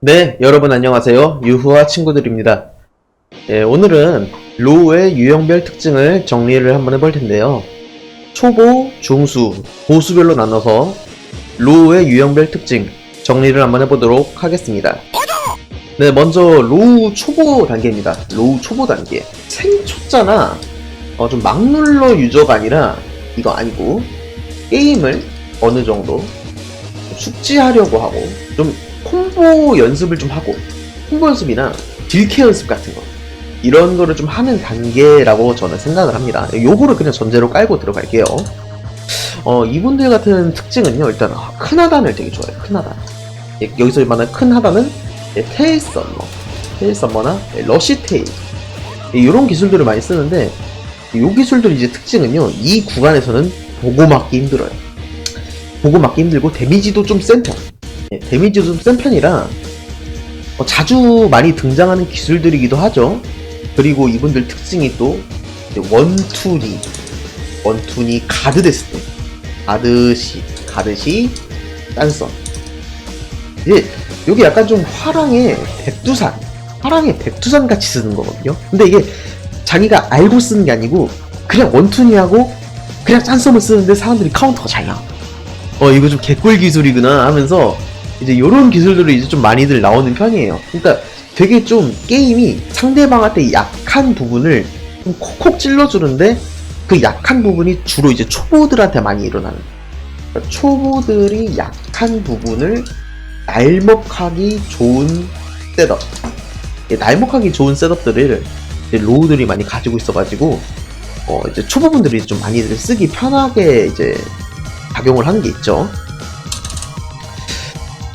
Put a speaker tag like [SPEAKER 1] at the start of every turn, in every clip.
[SPEAKER 1] 네, 여러분 안녕하세요. 유후와 친구들입니다. 예, 오늘은 로우의 유형별 특징을 정리를 한번 해볼 텐데요. 초보, 중수, 보수별로 나눠서 로우의 유형별 특징 정리를 한번 해보도록 하겠습니다. 네, 먼저 로우 초보 단계입니다. 로우 초보 단계. 생초자나 어, 좀 막눌러 유저가 아니라 이거 아니고 게임을 어느 정도 숙지하려고 하고 좀 콤보 연습을 좀 하고 콤보 연습이나 딜캐 연습 같은 거 이런 거를 좀 하는 단계라고 저는 생각을 합니다. 요거를 그냥 전제로 깔고 들어갈게요. 어, 이분들 같은 특징은요, 일단 아, 큰 하단을 되게 좋아해요. 큰 하단. 예, 여기서 말하는 큰 하단은 예, 테일 썸머, 테일 썸머나 예, 러시 테일 이런 기술들을 많이 쓰는데 이 기술들 이제 특징은요, 이 구간에서는 보고 맞기 힘들어요. 보고 맞기 힘들고 데미지도 좀 센 편. 예, 데미지도 좀 센 편이라 어, 자주 많이 등장하는 기술들이기도 하죠. 그리고 이분들 특징이 또 원투니, 원투니 가드 됐을 때 가드시, 가드시, 딴선. 이제 여기 약간 좀 화랑의 백두산, 화랑의 백두산 같이 쓰는 거거든요. 근데 이게 자기가 알고 쓰는 게 아니고 그냥 원투니하고 그냥 짠썸을 쓰는데 사람들이 카운터가 잘 나와. 어 이거 좀 개꿀 기술이구나 하면서 이제 요런 기술들이 이제 좀 많이들 나오는 편이에요. 그러니까 되게 좀 게임이 상대방한테 약한 부분을 좀 콕콕 찔러주는데 그 약한 부분이 주로 이제 초보들한테 많이 일어나는. 그러니까 초보들이 약한 부분을 날먹하기 좋은 셋업. 이 날먹하기 좋은 셋업들을 로우들이 많이 가지고 있어가지고 어 이제 초보분들이 좀 많이들 쓰기 편하게 이제 작용을 하는 게 있죠.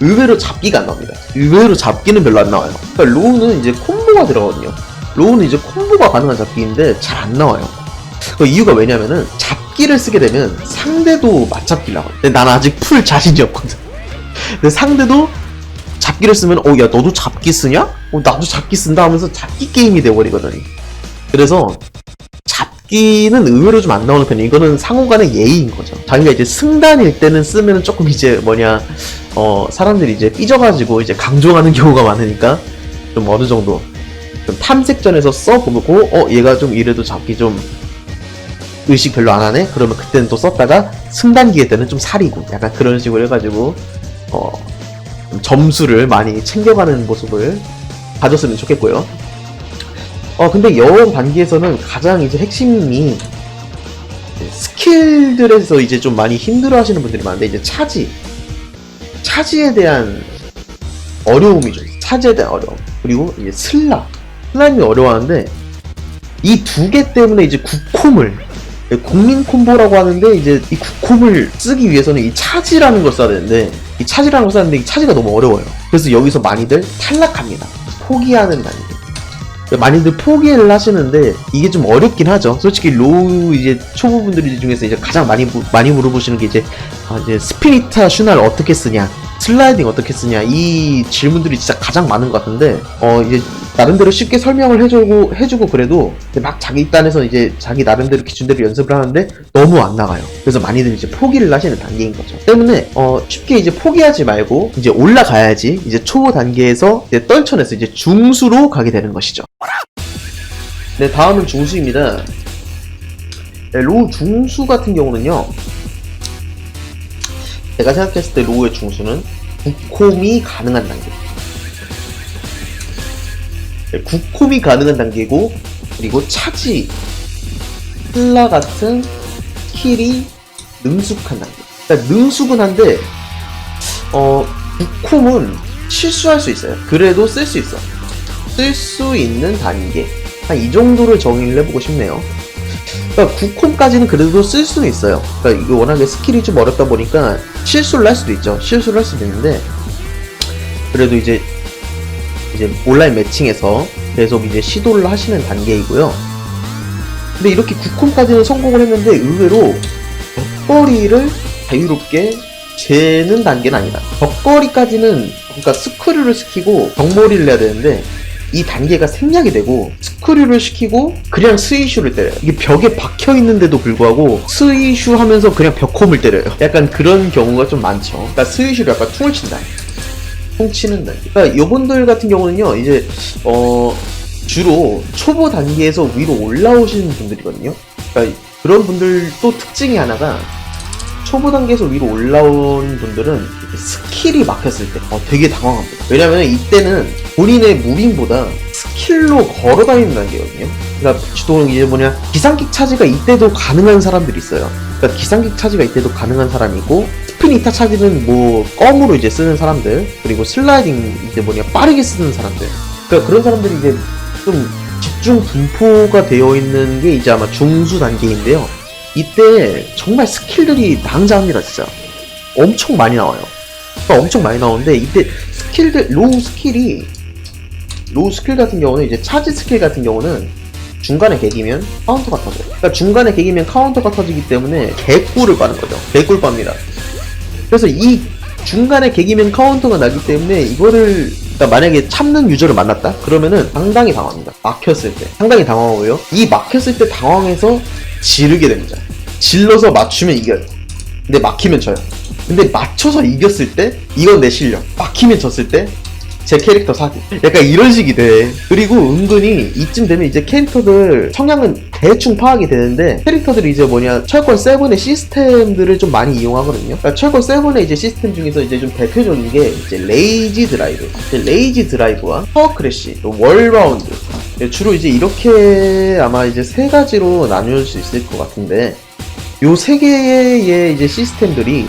[SPEAKER 1] 의외로 잡기가 안 나옵니다. 의외로 잡기는 별로 안 나와요. 그러니까 로우는 이제 콤보가 들어가거든요. 로우는 이제 콤보가 가능한 잡기인데 잘 안 나와요. 그 이유가 왜냐면은 잡기를 쓰게 되면 상대도 맞잡기를 하거든. 근데 난 아직 풀 자신이 없거든. 근데 상대도 잡기를 쓰면 어 야 너도 잡기 쓰냐? 어 나도 잡기 쓴다 하면서 잡기 게임이 돼버리거든. 그래서 잡기는 의외로 좀 안 나오는 편이에요. 이거는 상호간의 예의인 거죠. 자기가 이제 승단일 때는 쓰면은 조금 이제 뭐냐 어 사람들이 이제 삐져가지고 이제 강조하는 경우가 많으니까 좀 어느 정도 좀 탐색전에서 써보고 어 얘가 좀 이래도 잡기 좀 의식 별로 안 하네 그러면 그때는 또 썼다가 승단기에 때는 좀 사리고 약간 그런 식으로 해가지고 어좀 점수를 많이 챙겨가는 모습을 가졌으면 좋겠고요 어 근데 여원 단계에서는 가장 이제 핵심이 스킬들에서 이제 좀 많이 힘들어 하시는 분들이 많은데 이제 차지. 차지에 대한 어려움이 좀 있어요. 차지에 대한 어려움. 그리고 이제 슬라. 슬라임이 어려워하는데 이 두 개 때문에 이제 국콤을 국민 콤보라고 하는데 이제 이 국콤을 쓰기 위해서는 이 차지라는 걸 써야 되는데 이 차지라는 걸 써야 되는데 이 차지가 너무 어려워요. 그래서 여기서 많이들 탈락합니다. 포기하는 단계 많이들 포기를 하시는데 이게 좀 어렵긴 하죠. 솔직히 로우 이제 초보분들 중에서 이제 가장 많이 무- 많이 물어보시는 게 이제 아, 이제 스피리타 슈나를 어떻게 쓰냐, 슬라이딩 어떻게 쓰냐 이 질문들이 진짜 가장 많은 것 같은데 어 이제 나름대로 쉽게 설명을 해주고 해주고 그래도 막 자기 딴에서 이제 자기 나름대로 기준대로 연습을 하는데 너무 안 나가요. 그래서 많이들 이제 포기를 하시는 단계인 거죠. 때문에 어 쉽게 이제 포기하지 말고 이제 올라가야지 이제 초보 단계에서 이제 떨쳐내서 이제 중수로 가게 되는 것이죠. 네, 다음은 중수입니다. 네, 로우 중수 같은 경우는요. 제가 생각했을 때 로우의 중수는 국콤이 가능한 단계. 네, 국콤이 가능한 단계고, 그리고 차지, 플라 같은 스킬이 능숙한 단계. 그러니까 능숙은 한데, 어, 국콤은 실수할 수 있어요. 그래도 쓸 수 있어. 쓸 수 있는 단계. 한 이 정도를 정의를 해보고 싶네요. 그러니까 9콤까지는 그래도 쓸 수는 있어요. 그러니까 이게 워낙에 스킬이 좀 어렵다 보니까 실수를 할 수도 있죠. 실수를 할 수도 있는데 그래도 이제 이제 온라인 매칭에서 계속 이제 시도를 하시는 단계이고요. 근데 이렇게 9콤까지는 성공을 했는데 의외로 벽거리를 자유롭게 재는 단계는 아니다. 벽거리까지는 그러니까 스크류를 시키고 벽몰이를 해야 되는데 이 단계가 생략이 되고 스크류를 시키고 그냥 스위슈를 때려요. 이게 벽에 박혀 있는데도 불구하고 스위슈 하면서 그냥 벽홈을 때려요. 약간 그런 경우가 좀 많죠. 그러니까 스위슈를 약간 퉁을 친다. 퉁 치는 단계. 그러니까 요분들 같은 경우는요, 이제 어 주로 초보 단계에서 위로 올라오시는 분들이거든요. 그러니까 그런 분들 또 특징이 하나가 초보 단계에서 위로 올라온 분들은 스킬이 막혔을 때 어, 되게 당황합니다. 왜냐면 이때는 본인의 무빙보다 스킬로 걸어 다니는 단계거든요. 그러니까 주로 이제 뭐냐 기상킥 차지가 이때도 가능한 사람들이 있어요. 그러니까 기상킥 차지가 이때도 가능한 사람이 있고 스핀 이타 차지는 뭐 껌으로 이제 쓰는 사람들 그리고 슬라이딩 이제 뭐냐 빠르게 쓰는 사람들. 그러니까 그런 사람들이 이제 좀 집중 분포가 되어 있는 게 이제 아마 중수 단계인데요. 이때 정말 스킬들이 낭자합니다, 진짜. 엄청 많이 나와요. 그러니까 엄청 많이 나오는데 이때 스킬들 로우 스킬이 로우 스킬 같은 경우는 이제 차지 스킬 같은 경우는 중간에 개기면 카운터가 터져요. 그러니까 중간에 개기면 카운터가 터지기 때문에 개꿀을 빠는 거죠. 개꿀 빱니다. 그래서 이 중간에 개기면 카운터가 나기 때문에 이거를 그러니까 만약에 참는 유저를 만났다? 그러면은 상당히 당황합니다. 막혔을 때. 상당히 당황하고요. 이 막혔을 때 당황해서 지르게 됩니다. 질러서 맞추면 이겨요. 근데 막히면 져요. 근데 맞춰서 이겼을 때 이건 내 실력. 막히면 졌을 때 제 캐릭터 사기. 약간 이런 식이 돼. 그리고 은근히 이쯤 되면 이제 캐릭터들 성향은 대충 파악이 되는데 캐릭터들이 이제 뭐냐 철권 7의 시스템들을 좀 많이 이용하거든요. 그러니까 철권 7의 이제 시스템 중에서 이제 좀 대표적인 게 이제 레이지 드라이브. 레이지 드라이브와 또 월바운드. 예, 주로 이제 이렇게 아마 이제 세 가지로 나눌 수 있을 것 같은데 요 세 개의 이제 시스템들이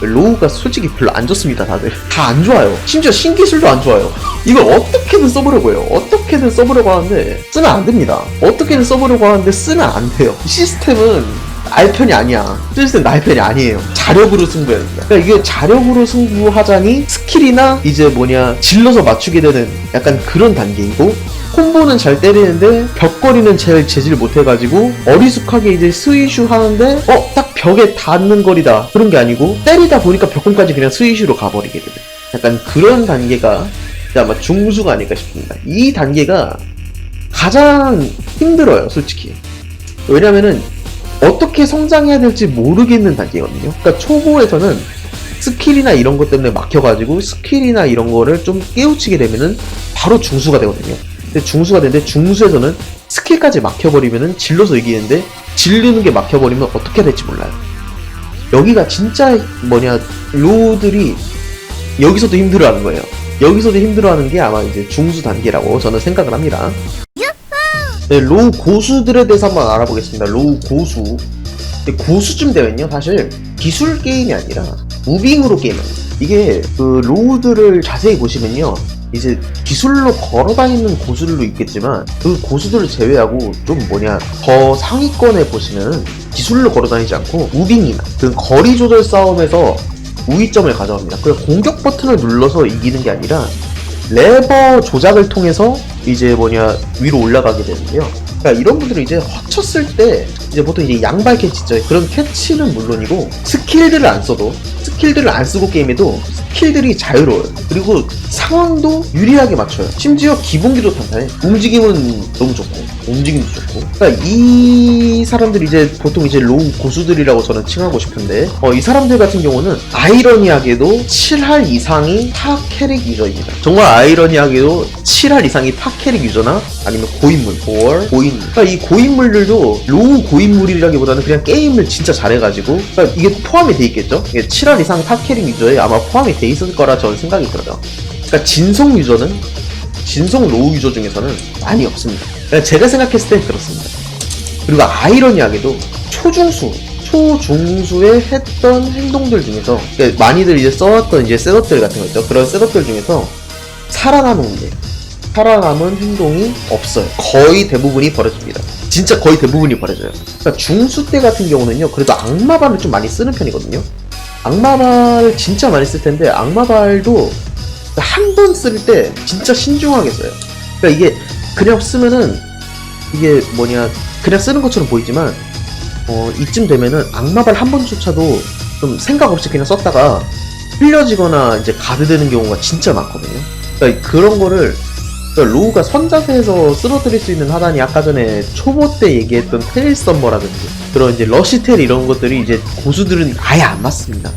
[SPEAKER 1] 로우가 솔직히 별로 안 좋습니다, 다들. 다 안 좋아요. 심지어 신기술도 안 좋아요. 이걸 어떻게든 써보려고 해요. 어떻게든 써보려고 하는데, 쓰면 안 됩니다. 어떻게든 써보려고 하는데, 쓰면 안 돼요. 시스템은 알 편이 아니야. 시스템 나의 편이 아니에요. 자력으로 승부해야 됩니다. 그러니까 이게 자력으로 승부하자니 스킬이나 이제 뭐냐, 질러서 맞추게 되는 약간 그런 단계이고, 콤보는 잘 때리는데 벽거리는 잘 재질 못해가지고 어리숙하게 이제 스위슈 하는데 어 딱 벽에 닿는 거리다 그런 게 아니고 때리다 보니까 벽공까지 그냥 스위슈로 가버리게 되는 약간 그런 단계가 아마 중수가 아닐까 싶습니다 이 단계가 가장 힘들어요 솔직히 왜냐면은 어떻게 성장해야 될지 모르겠는 단계거든요 그러니까 초보에서는 스킬이나 이런 것 때문에 막혀가지고 스킬이나 이런 거를 좀 깨우치게 되면은 바로 중수가 되거든요 근데 중수가 되는데 중수에서는 스킬까지 막혀버리면은 질러서 이기는데 질르는 게 막혀버리면 어떻게 될지 몰라요. 여기가 진짜 뭐냐 로우들이 여기서도 힘들어하는 거예요. 여기서도 힘들어하는 게 아마 이제 중수 단계라고 저는 생각을 합니다. 네, 로우 고수들에 대해서 한번 알아보겠습니다. 로우 고수. 근데 고수쯤 되면요, 사실 기술 게임이 아니라 무빙으로 게임합니다. 이게 그 로우들을 자세히 보시면요, 이제 기술로 걸어다니는 고수들도 있겠지만 그 고수들을 제외하고 좀 뭐냐 더 상위권에 보시면 기술로 걸어다니지 않고 무빙이나 그 거리 조절 싸움에서 우위점을 가져갑니다. 그 공격 버튼을 눌러서 이기는 게 아니라 레버 조작을 통해서 이제 뭐냐 위로 올라가게 되는데요. 그러니까 이런 분들은 이제 허쳤을 때 이제 보통 이제 양발 캐치죠. 그런 캐치는 물론이고 스킬들을 안 써도 스킬들을 안 쓰고 게임해도 스킬들이 자유로워요. 그리고 상황도 유리하게 맞춰요. 심지어 기본기도 탄탄해. 움직임은 너무 좋고 움직임도 좋고. 그러니까 이 사람들이 이제 보통 이제 로우 고수들이라고 저는 칭하고 싶은데 어, 이 사람들 같은 경우는 아이러니하게도 7할 이상이 타 캐릭 유저입니다. 정말 아이러니하게도 7할 이상이 타 캐릭 유저나 아니면 고인물, or 고인물. 그러니까 이 고인물들도 로우 고인물이라기보다는 그냥 게임을 진짜 잘해가지고 그러니까 이게 포함이 돼 있겠죠? 이게 7할 이상 타 캐릭 유저에 아마 포함이 돼 있을 거라 저는 생각이 들어요. 그러니까 진성 유저는 진성 로우 유저 중에서는 많이 없습니다. 그러니까 제가 생각했을 땐 그렇습니다. 그리고 아이러니하게도 초중수, 초중수에 했던 행동들 중에서 그러니까 많이들 이제 써왔던 이제 셋업들 같은 거 있죠. 그런 셋업들 중에서 살아남은 게 살아남은 행동이 없어요. 거의 대부분이 벌어집니다. 진짜 거의 대부분이 벌어져요. 그러니까 중수 때 같은 경우는요, 그래도 악마발을 좀 많이 쓰는 편이거든요. 악마발을 진짜 많이 쓸 텐데 악마발도 한 번 쓸 때 진짜 신중하게 써요. 그러니까 이게 그냥 쓰면은 이게 뭐냐 그냥 쓰는 것처럼 보이지만 어 이쯤 되면은 악마발 한 번조차도 좀 생각 없이 그냥 썼다가 흘려지거나 이제 가드되는 경우가 진짜 많거든요. 그러니까 그런 거를 그러니까 로우가 선자세에서 쓰러뜨릴 수 있는 하단이 아까 전에 초보 때 얘기했던 테일 썸머라든지 그런 이제 러시텔 이런 것들이 이제 고수들은 아예 안 맞습니다.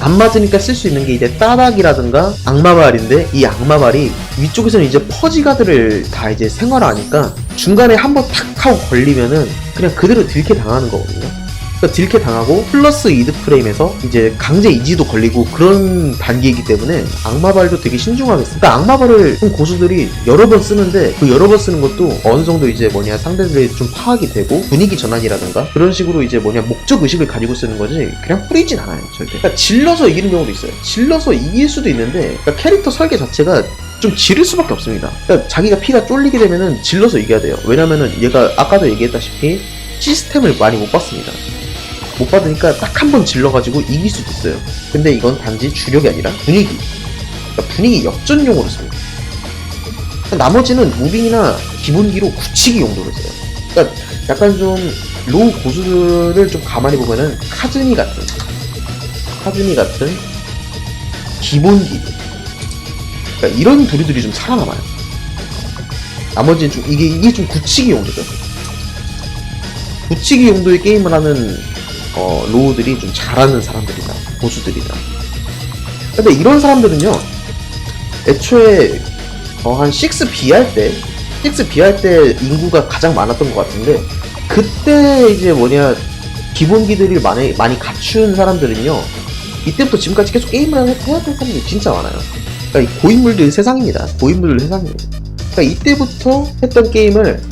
[SPEAKER 1] 안 맞으니까 쓸 수 있는 게 이제 따닥이라든가 악마발인데 이 악마발이 위쪽에서는 이제 퍼지가드를 다 이제 생활하니까 중간에 한번 탁 하고 걸리면은 그냥 그대로 딜캐 당하는 거거든요. 그러니까 딜캐 당하고 플러스 이드 프레임에서 이제 강제 이지도 걸리고 그런 단계이기 때문에 악마발도 되게 신중하게 씁니다. 그러니까 악마발을 좀 고수들이 여러 번 쓰는데 그 여러 번 쓰는 것도 어느 정도 이제 뭐냐 상대들이 좀 파악이 되고 분위기 전환이라든가 그런 식으로 이제 뭐냐 목적 의식을 가지고 쓰는 거지 그냥 뿌리진 않아요 절대. 그러니까 질러서 이기는 경우도 있어요. 질러서 이길 수도 있는데 그러니까 캐릭터 설계 자체가 좀 지를 수밖에 없습니다. 그러니까 자기가 피가 쫄리게 되면은 질러서 이겨야 돼요. 왜냐면은 얘가 아까도 얘기했다시피 시스템을 많이 못 봤습니다. 못 받으니까 딱 한 번 질러가지고 이길 수도 있어요. 근데 이건 단지 주력이 아니라 분위기. 그러니까 분위기 역전용으로 씁니다. 그러니까 나머지는 무빙이나 기본기로 굳히기 용도로 써요. 그러니까 약간 좀 로우 고수들을 좀 가만히 보면은 카즈미 같은, 카즈미 같은 기본기. 그러니까 이런 부류들이 좀 살아남아요. 나머지는 좀 이게 이게 좀 굳히기 용도죠. 굳히기 용도의 게임을 하는 어, 로우들이 좀 잘하는 사람들이다. 고수들이다. 근데 이런 사람들은요, 애초에 어, 한 6B 할 때, 6B 할 때 인구가 가장 많았던 것 같은데, 그때 이제 뭐냐, 기본기들이 많이, 많이 갖춘 사람들은요, 이때부터 지금까지 계속 게임을 해- 해왔던 사람들이 진짜 많아요. 그러니까 이 고인물들 세상입니다. 고인물들 세상입니다. 그러니까 이때부터 했던 게임을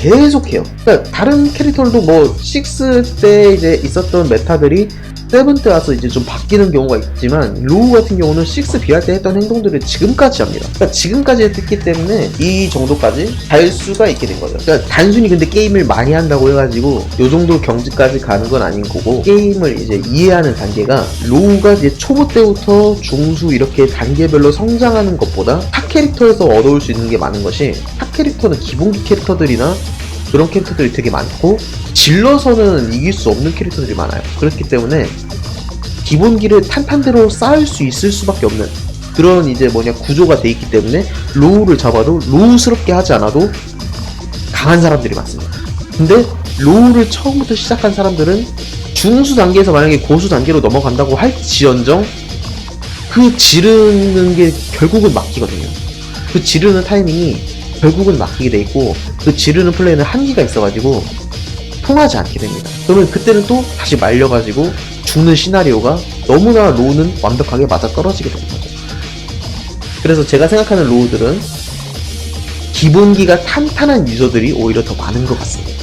[SPEAKER 1] 계속해요. 그러니까 다른 캐릭터들도 뭐 6 때 이제 있었던 메타들이 7때 와서 이제 좀 바뀌는 경우가 있지만 로우 같은 경우는 6 비할 때 했던 행동들을 지금까지 합니다. 그러니까 지금까지 했기 때문에 이 정도까지 갈 수가 있게 된 거죠. 그러니까 단순히 근데 게임을 많이 한다고 해가지고 요 정도 경지까지 가는 건 아닌 거고 게임을 이제 이해하는 단계가 로우가 이제 초보 때부터 중수 이렇게 단계별로 성장하는 것보다 탑 캐릭터에서 얻어올 수 있는 게 많은 것이 탑 캐릭터는 기본기 캐릭터들이나 그런 캐릭터들이 되게 많고 질러서는 이길 수 없는 캐릭터들이 많아요. 그렇기 때문에 기본기를 탄탄대로 쌓을 수 있을 수밖에 없는 그런 이제 뭐냐 구조가 돼 있기 때문에 로우를 잡아도 로우스럽게 하지 않아도 강한 사람들이 많습니다. 근데 로우를 처음부터 시작한 사람들은 중수 단계에서 만약에 고수 단계로 넘어간다고 할지언정 그 지르는 게 결국은 막히거든요. 그 지르는 타이밍이 결국은 막히게 돼 있고 그 지르는 플레이는 한계가 있어가지고 통하지 않게 됩니다. 그러면 그때는 또 다시 말려가지고 죽는 시나리오가 너무나 로우는 완벽하게 맞아 떨어지게 되는 거죠. 그래서 제가 생각하는 로우들은 기본기가 탄탄한 유저들이 오히려 더 많은 것 같습니다.